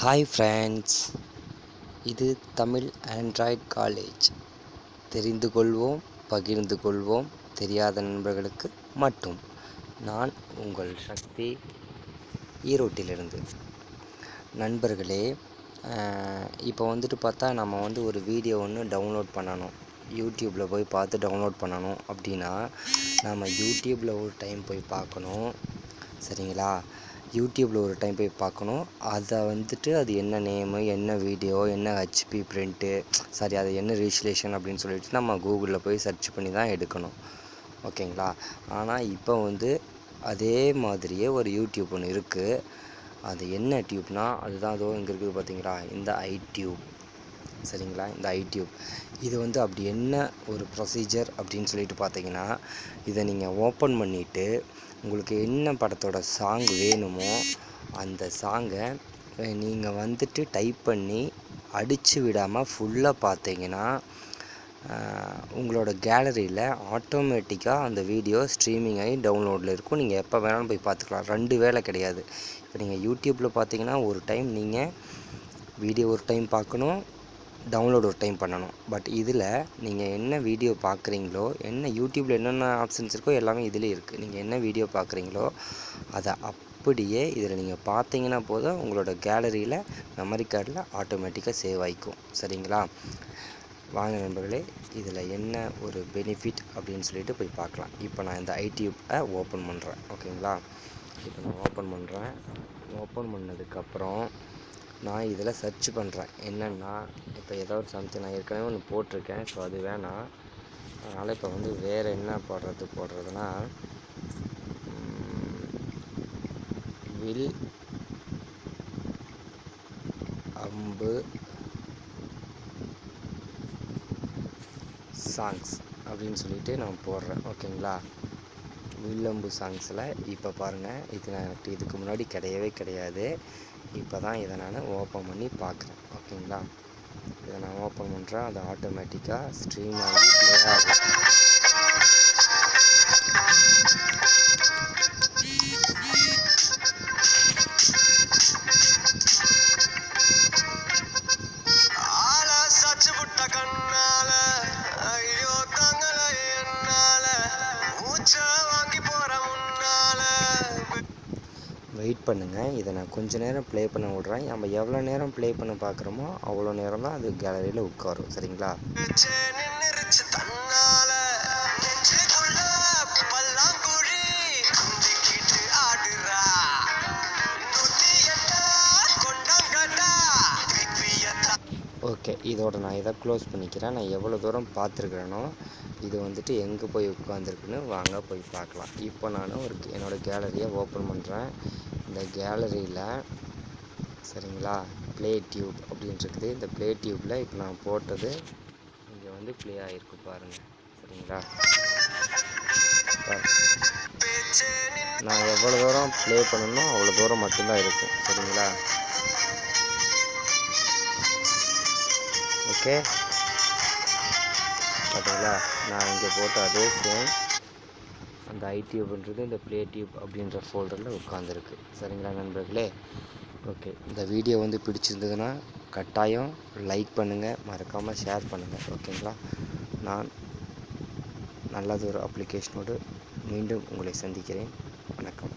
Hi friends இது Tamil Android college தெரிந்து கொள்வோம் பகிர்ந்து கொள்வோம். தெரியாத நண்பர்களுக்கு மட்டும். நான் உங்கள் சக்தி ஈரோட்டிலிருந்து. நண்பர்களே இப்போ வந்துட்டு பார்த்தா நம்ம வந்து ஒரு வீடியோ ஒன்று டவுன்லோட் பண்ணணும். யூடியூப்பில் போய் பார்த்து டவுன்லோட் பண்ணணும். அப்படின்னா நம்ம யூடியூப்பில் ஒரு டைம் போய் பார்க்கணும். சரிங்களா? யூடியூப்பில் ஒரு டைம் போய் பார்க்கணும் அதை வந்துட்டு அது என்ன நேமு என்ன வீடியோ என்ன ஹெச்பி பிரிண்ட்டு சாரி அது என்ன ரிஜிஸ்ட்ரேஷன் அப்படின்னு சொல்லிட்டு நம்ம கூகுளில் போய் சர்ச் பண்ணி தான் எடுக்கணும். ஓகேங்களா? ஆனால் இப்போ வந்து அதே மாதிரியே ஒரு யூடியூப் ஒன்று இருக்குது அது என்ன டியூப்னால் அதுதான் அதோ இங்கே இருக்குது பார்த்தீங்களா இந்த ஐடியூப் சரிங்களா? இந்த ஐடியூப் இது வந்து அப்படி என்ன ஒரு ப்ரொசீஜர் அப்படின்னு சொல்லிட்டு பார்த்தீங்கன்னா இதை நீங்கள் ஓப்பன் பண்ணிவிட்டு உங்களுக்கு என்ன படத்தோட சாங் வேணுமோ அந்த சாங்கை நீங்கள் வந்துட்டு டைப் பண்ணி அடித்து விடாமல் ஃபுல்லாக பார்த்தீங்கன்னா உங்களோட கேலரியில் ஆட்டோமேட்டிக்காக அந்த வீடியோ ஸ்ட்ரீமிங் ஆகி டவுன்லோடில் இருக்கும். நீங்கள் எப்போ வேணாலும் போய் பார்த்துக்கலாம். ரெண்டு வேலை கிடையாது. இப்போ நீங்கள் யூடியூப்பில் பார்த்தீங்கன்னா ஒரு டைம் நீங்கள் வீடியோ ஒரு டைம் பார்க்கணும். டவுன்லோட் ஒரு டைம் பண்ணணும். பட் இதில் நீங்கள் என்ன வீடியோ பார்க்குறீங்களோ என்ன யூடியூப்பில் என்னென்ன ஆப்ஷன்ஸ் இருக்கோ எல்லாமே இதிலே இருக்குது நீங்கள் என்ன வீடியோ பார்க்குறீங்களோ அதை அப்படியே இதில் நீங்கள் பார்த்தீங்கன்னா போதும் உங்களோட கேலரியில் மெமரி கார்டில் ஆட்டோமேட்டிக்காக சேவ் ஆகிக்கும் சரிங்களா? வாங்க நண்பர்களே இதில் என்ன ஒரு பெனிஃபிட் அப்படின்னு சொல்லிட்டு போய் பார்க்கலாம். இப்போ நான் இந்த ஐடியூப்பை ஓப்பன் பண்ணுறேன் ஓகேங்களா இப்போ நான் ஓப்பன் பண்ணுறேன் ஓப்பன் பண்ணதுக்கப்புறம் நான் இதில் சர்ச் பண்ணுறேன் என்னென்னா இப்போ ஏதோ ஒரு சம்திங் நான் ஏற்கனவே ஒன்று போட்டிருக்கேன். ஸோ அது வேணாம். அதனால் இப்போ வந்து வேறு என்ன போடுறது போடுறதுனா வில் அம்பு சாங்ஸ் அப்படின்னு சொல்லிட்டு நான் போடுறேன். ஓகேங்களா? வில்லம்பு சாங்ஸில் இப்போ பாருங்கள் இது நான் எனக்கு இதுக்கு முன்னாடி கிடையவே கிடையாது. இப்போ தான் இதை நான் ஓப்பன் பண்ணி பார்க்குறேன் ஓகேங்களா இதை நான் ஓப்பன் பண்ணுறேன் அது ஆட்டோமேட்டிக்காக ஸ்ட்ரீம் ஆகி வெயிட் பண்ணுங்கள் இதை நான் கொஞ்ச நேரம் ப்ளே பண்ண விட்றேன். நம்ம எவ்வளோ நேரம் ப்ளே பண்ண பார்க்குறோமோ அவ்வளோ நேரம் தான் அது கேலரியில் உட்காரும். சரிங்களா? ஓகே இதோட நான் இதை க்ளோஸ் பண்ணிக்கிறேன். நான் எவ்வளோ தூரம் பார்த்துருக்குறேனோ இது வந்துட்டு எங்கே போய் உட்காந்துருக்குன்னு வாங்க போய் பார்க்கலாம். இப்போ நான் ஒரு என்னோடய கேலரியை ஓப்பன் பண்ணுறேன் இந்த கேலரியில் சரிங்களா ப்ளே டியூப் அப்படின்னு இருக்குது. இந்த ப்ளே டியூப்பில் இப்போ நான் போட்டது இங்கே வந்து ப்ளே ஆகிருக்கு பாருங்கள் சரிங்களா? நான் எவ்வளோ தூரம் ப்ளே பண்ணணுமோ அவ்வளோ தூரம் மட்டும்தான் இருக்கும் சரிங்களா? ஓகே. பார்த்தீங்களா நான் இங்கே போட்ட அதே சேம் அந்த ஐடியூப்ன்றது இந்த ப்ளே டியூப் அப்படின்ற ஃபோல்டரில் உட்காந்துருக்கு சரிங்களா நண்பர்களே? ஓகே. இந்த வீடியோ வந்து பிடிச்சிருந்ததுன்னா கட்டாயம் லைக் பண்ணுங்கள் மறக்காமல் ஷேர் பண்ணுங்கள் ஓகேங்களா? நான் நல்லதொரு அப்ளிகேஷனோடு மீண்டும் உங்களை சந்திக்கிறேன். வணக்கம்.